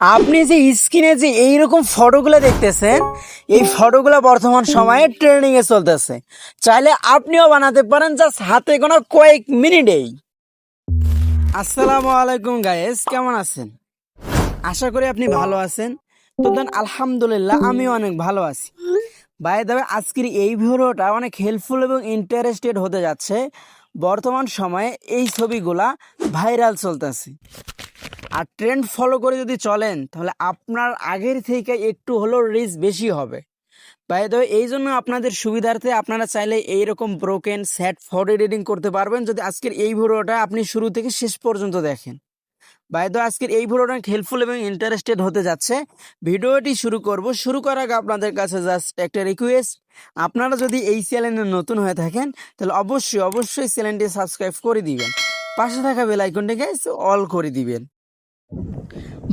আপনি যে স্ক্রিনে যে এইরকম ফটোগুলো দেখতেছেন, এই ফটোগুলো বর্তমান সময়ে ট্রেন্ডিং এ চলতেছে। চাইলে আপনিও বানাতে পারেন জাস্ট হাতে কোনো কয়েক মিনিটেই। আসসালামু আলাইকুম গায়েস কেমন আছেন? আশা করি আপনি ভালো আছেন। তো দেন, আলহামদুলিল্লাহ, আমিও অনেক ভালো আছি। বাই দাবে আজকের এই ভিডিওটা অনেক হেল্পফুল এবং ইন্টারেস্টেড হতে যাচ্ছে। বর্তমান সময়ে এই ছবিগুলা ভাইরাল চলতেছে। আর ট্রেন্ড ফলো করে যদি চলেন, তাহলে আপনার আগের থেকে একটু হলেও রিস্ক বেশি হবে। বাই দ্য এই জন্য আপনাদের সুবিধার্থে আপনারা চাইলে এইরকম ব্রোকেন স্যাট ফটো এডিটিং করতে পারবেন। যদি আজকের এই ভিডিওটা আপনি শুরু থেকে শেষ পর্যন্ত দেখেন। বাই দ্য আজকের এই ভিডিওটা হেল্পফুল এবং ইন্টারেস্টেড হতে যাচ্ছে। ভিডিওটি শুরু করব। শুরু করার আগে আপনাদের কাছে জাস্ট একটা রিকোয়েস্ট আপনারা যদি এই চ্যানেলে নতুন হয়ে থাকেন, তাহলে অবশ্যই অবশ্যই চ্যানেলটি সাবস্ক্রাইব করে দিবেন। পাশে থাকা বেল আইকনটি গাইস অল করে দিবেন।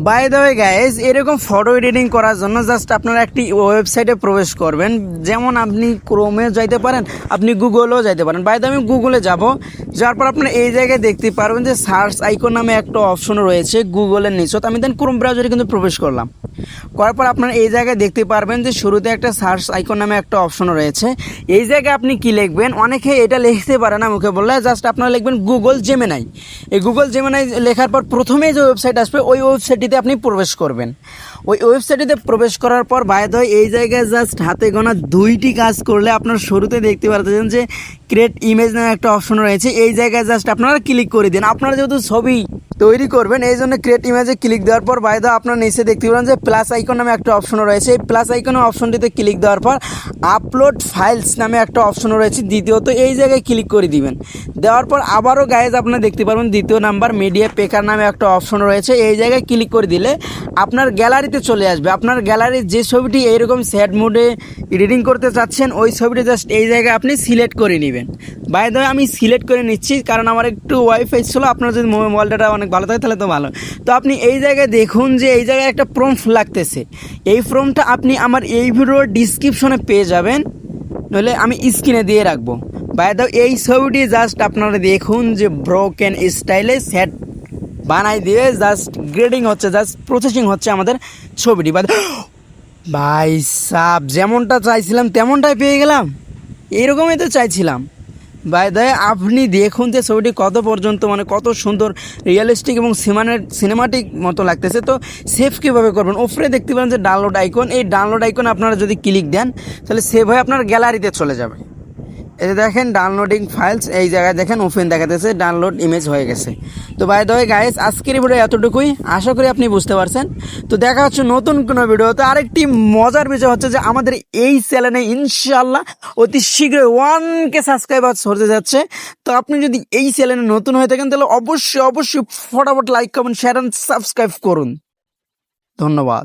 বাই দ্য ওয়ে গাইজ এরকম ফটো এডিটিং করার জন্য জাস্ট আপনারা একটি ওয়েবসাইটে প্রবেশ করবেন। যেমন আপনি ক্রোমে যাইতে পারেন, আপনি গুগলেও যাইতে পারেন। বাই দ্য আমি গুগলে যাব। যার পর আপনারা এই জায়গায় দেখতে পারবেন যে সার্চ আইকন নামে একটা অপশন রয়েছে গুগলের নিচত আমি দেন ক্রোম ব্রাউজারে কিন্তু প্রবেশ করলাম। করার পর আপনারা এই জায়গায় দেখতে পারবেন যে শুরুতে একটা সার্চ আইকন নামে একটা অপশন রয়েছে। এই জায়গায় আপনি কি লিখবেন? অনেকে এটা লিখতে পারে না মুখে বললে জাস্ট আপনারা লিখবেন গুগল জেমেনাই এই গুগল জেমেনাই লেখার পর প্রথমেই যে ওয়েবসাইট আসবে, ওই ওয়েবসাইটটিতে আপনি প্রবেশ করবেন। ওই ওয়েবসাইটটিতে প্রবেশ করার পর বায়দ হয় এই জায়গায় জাস্ট হাতে গোনা দুইটি কাজ করলে আপনার শুরুতে দেখতে পারতেছেন যে ক্রিয়েট ইমেজ নামে একটা অপশন রয়েছে। এই জায়গায় জাস্ট আপনারা ক্লিক করে দিন। আপনারা যেহেতু ছবি তৈরি করবেন, এই জন্য ক্রিয়েট ইমেজে ক্লিক দেওয়ার পর বাইদা আপনার নিচে দেখতে পারেন যে প্লাস আইকন নামে একটা অপশন রয়েছে। এই প্লাস আইকনের অপশনটিতে ক্লিক দেওয়ার পর আপলোড ফাইলস নামে একটা অপশন রয়েছে। দ্বিতীয়ত, এই জায়গায় ক্লিক করে দিবেন। দেওয়ার পর আবারও গাইজ আপনারা দেখতে পারবেন দ্বিতীয় নাম্বার মিডিয়া পেকার নামে একটা অপশন রয়েছে। এই জায়গায় ক্লিক করে দিলে আপনার গ্যালারিতে চলে আসবে। আপনার গ্যালারির যে ছবিটি এইরকম স্যাড মুডে এডিটিং করতে চাচ্ছেন, ওই ছবিটি জাস্ট এই জায়গায় আপনি সিলেক্ট করে নেবেন। বাই দ্য আমি সিলেক্ট করে নিচ্ছি, কারণ আমার একটু ওয়াইফাই ছিল, আপনার যদি মোবাইল ডাটা অনেক ভালো থাকে, তাহলে তো ভালো। তো আপনি এই জায়গায় দেখুন যে এই জায়গায় একটা প্রম্পট লাগতেছে। এই ফর্মটা আপনি আমার এই ভিডিওর ডিসক্রিপশনে পেয়ে যাবেন। নইলে আমি স্ক্রিনে দিয়ে রাখব। বাই দ্য এই ছবিটি জাস্ট আপনারা দেখুন যে ব্রোকেন স্টাইলে সেট বানাই দিয়ে জাস্ট গ্রেডিং হচ্ছে জাস্ট প্রসেসিং হচ্ছে আমাদের ছবিটি। বা ভাই সাব, যেমনটা চাইছিলাম তেমনটাই পেয়ে গেলাম। এরকমই তো চাইছিলাম। বাই দায় আপনি দেখুন যে ছবিটি কত পর্যন্ত মানে কত সুন্দর রিয়েলিস্টিক এবং সিমানের সিনেমাটিক মতো লাগতেছে। তো সেভ কীভাবে করবেন? ওপরে দেখতে পারেন যে ডাউনলোড আইকন এই ডাউনলোড আইকন আপনারা যদি ক্লিক দেন, তাহলে সেভ হয়ে আপনার গ্যালারিতে চলে যাবে। এই দেখেন ডাউনলোডিং ফাইলস এই জায়গায় দেখেন ওপেন দেখাতেছে ডাউনলোড ইমেজ হয়ে গেছে। তো বাই দ্য ওয়ে গাইস আজকের ভিডিও এতটুকুই। আশা করি আপনি বুঝতে পারছেন। তো দেখা হচ্ছে নতুন কোনো ভিডিওতে আরেকটি মজার বিষয় হচ্ছে যে আমাদের এই চ্যানেলে ইনশাল্লাহ অতি শীঘ্রই ওয়ান কে সাবস্ক্রাইবার হতে যাচ্ছে। তো আপনি যদি এই চ্যানেলে নতুন হয়ে থাকেন, তাহলে অবশ্যই অবশ্যই ফটাফট like comment share and subscribe করুন। ধন্যবাদ।